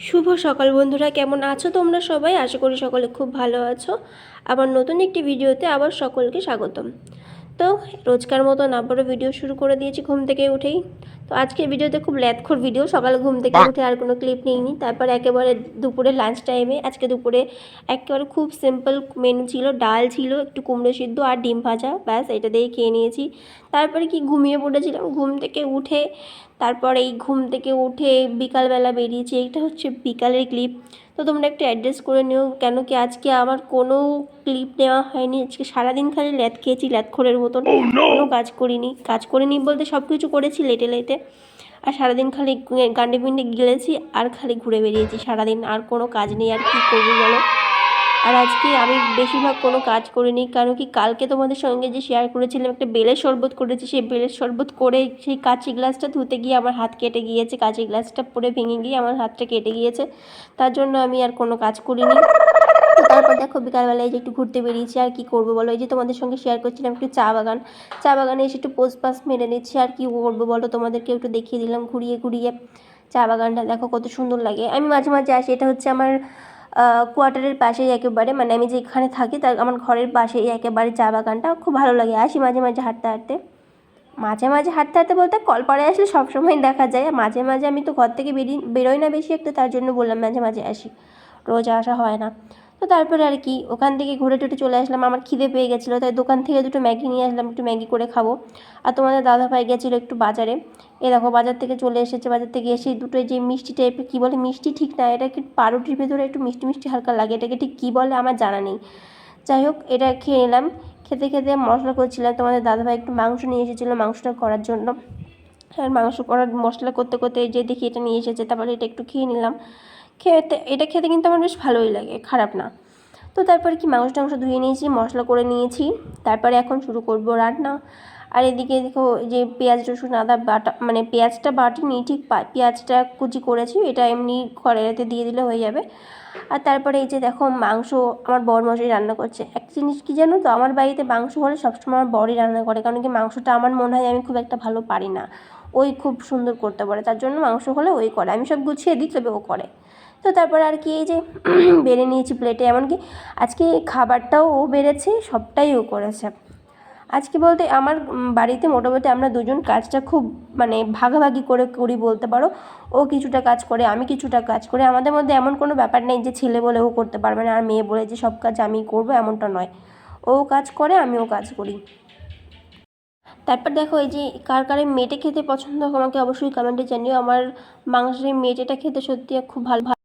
শুভ সকাল বন্ধুরা, কেমন আছো তোমরা সবাই? আশা করি সকলে খুব ভালো আছো। আবার নতুন একটি ভিডিওতে আবার সকলকে স্বাগতম। তো, রোজকার মতন আবারও ভিডিও শুরু করে দিয়েছি ঘুম থেকে উঠেই। তো আজকের ভিডিওতে খুব ল্যাথখোর ভিডিও সকালে ঘুম থেকে উঠে আর কোনো ক্লিপ নিইনি তারপর একেবারে দুপুরে লাঞ্চ টাইমে আজকে দুপুরে একেবারে খুব সিম্পল মেনু ছিল ডাল ছিল একটু কুমড়ো সিদ্ধ আর ডিম ভাজা। ব্যাস এটা দিয়েই খেয়ে নিয়েছি। তারপরে কি ঘুমিয়ে পড়েছিলাম? ঘুম থেকে উঠে তারপর এই ঘুম থেকে উঠে বিকালবেলা বেরিয়েছি। এইটা হচ্ছে বিকালের ক্লিপ তো তোমরা একটু অ্যাড্রেস করে নিও কেন কি আজকে আমার কোনো ক্লিপ নেওয়া হয়নি। আজকে সারাদিন খালি ল্যাথ খেয়েছি ল্যাদখোরের মতন। কোনো কাজ করিনি। কাজ করিনি বলতে সব কিছু করেছি লেটে লেটে। আর সারাদিন খালি গান্ডে পিন্ডে গিলেছি আর খালি ঘুরে বেরিয়েছি। সারাদিন আর কোনো কাজ নেই, আর কী করব বলো? আর আজকে আমি বেশিরভাগ কোনো কাজ করিনি, কারণ কি কালকে তোমাদের সঙ্গে যে শেয়ার করেছিলাম, একটা বেলের শরবত করেছি, সেই বেলের শরবত করে সেই কাঁচি গ্লাসটা ধুতে গিয়ে আমার হাত কেটে গিয়েছে, কাঁচি গ্লাসটা পরে ভেঙে গিয়ে আমার হাতটা কেটে গিয়েছে। তার জন্য আমি আর কোনো কাজ করিনি। তারপর দেখো বিকালবেলায় যে একটু ঘুরতে বেরিয়েছি, আর কি করব বলো? এই যে তোমাদের সঙ্গে শেয়ার করছিলাম একটু চা বাগান। চা বাগানে এসে একটু পোস্ট পাস মেরে নিচ্ছি, আর কি করব বলো? তোমাদেরকে একটু দেখিয়ে দিলাম ঘুরিয়ে ঘুরিয়ে চা বাগানটা। দেখো কত সুন্দর লাগে। আমি মাঝে মাঝে আসি, এটা হচ্ছে আমার কোয়ার্টারের পাশেই একেবারে মানে আমি যেখানে থাকি তার, আমার ঘরের পাশেই একেবারে চা বাগানটা। খুব ভালো লাগে, আসি মাঝে মাঝে হাঁটতে হাঁটতে। মাঝে মাঝে হাঁটতে হাঁটতে বলতে কলপাড়ে আসলে সবসময় দেখা যায়। মাঝে মাঝে আমি তো ঘর থেকে বেরিয়ে বেরোই না বেশি একটা, তার জন্য বললাম মাঝে মাঝে আসি। রোজ আসা হয় না। তো তারপরে আর কি, ওখান থেকে ঘুরে টুরে চলে আসলাম। আমার খিদে পেয়ে গেছিল, তাই দোকান থেকে দুটো ম্যাগি নিয়ে আসলাম, একটু ম্যাগি করে খাব। আর তোমাদের দাদা ভাই গেছিল একটু বাজারে। এ দেখো, বাজার থেকে চলে এসেছে। বাজার থেকে এসে দুটো যে মিষ্টি টাইপের কী বলে মিষ্টি ঠিক না, এটা কি পাউরুটির ভেতরে একটু মিষ্টি মিষ্টি হালকা লাগে, এটাকে ঠিক কী বলে আমার জানা নেই। যাই হোক, এটা খেয়ে নিলাম। খেতে খেতে মশলা করছিলাম। তোমাদের দাদাভাই একটু মাংস নিয়ে এসেছিল মাংসটা করার জন্য। আর মাংস করার মশলা করতে করতে যে দেখি এটা নিয়ে এসেছে, তারপরে এটা একটু খেয়ে নিলাম। খেতে, এটা খেতে কিন্তু আমার বেশ ভালোই লাগে, খারাপ না। তো তারপরে কি, মাংস টাংস ধুয়ে নিয়েছি, মশলা করে নিয়েছি, তারপরে এখন শুরু করব রান্না। আর এদিকে দেখো যে পেঁয়াজ, রসুন, আদা বাটা মানে পেঁয়াজটা বাটিনি, ঠিক পেঁয়াজটা কুচি করেছি, এটা এমনি কড়াইতে দিয়ে দিলে হয়ে যাবে। আর তারপরে এই যে দেখো, মাংস, আমার বর মশাই রান্না করছে। একটা জিনিস কি জানো তো, আমার বাড়িতে মাংস হলে সবসময় আমার বরই রান্না করে, কারণ কি মাংসটা আমার মনে হয় আমি খুব একটা ভালো পারি না। ওই খুব সুন্দর করতে পারে, তার জন্য মাংস হলে ওই করে, আমি সব গুছিয়ে দিই, তবে ও করে। তো তারপর আর কি এই যে বেড়ে নিয়েছি প্লেটে এমনকি আজকে খাবারটাও ও বেড়েছে, সবটাই ও করেছে। আজকে বলতে আমার বাড়িতে মোটামুটি আমরা দুজন কাজটা খুব মানে ভাগাভাগি করে করি বলতে পারো। ও কিছুটা কাজ করে, আমি কিছুটা কাজ করে। আমাদের মধ্যে এমন কোনো ব্যাপার নেই যে ছেলে বলে ও করতে পারবে না, আর মেয়ে বলে যে সব কাজ আমি করব, এমনটা নয়। ও কাজ করে, আমিও কাজ করি। তারপর দেখো এই যে কার কারে মেটে খেতে পছন্দ, আমাকে অবশ্যই কমেন্টে জানিও। আমার মাংসের মেটেটা খেতে সত্যি খুব ভালো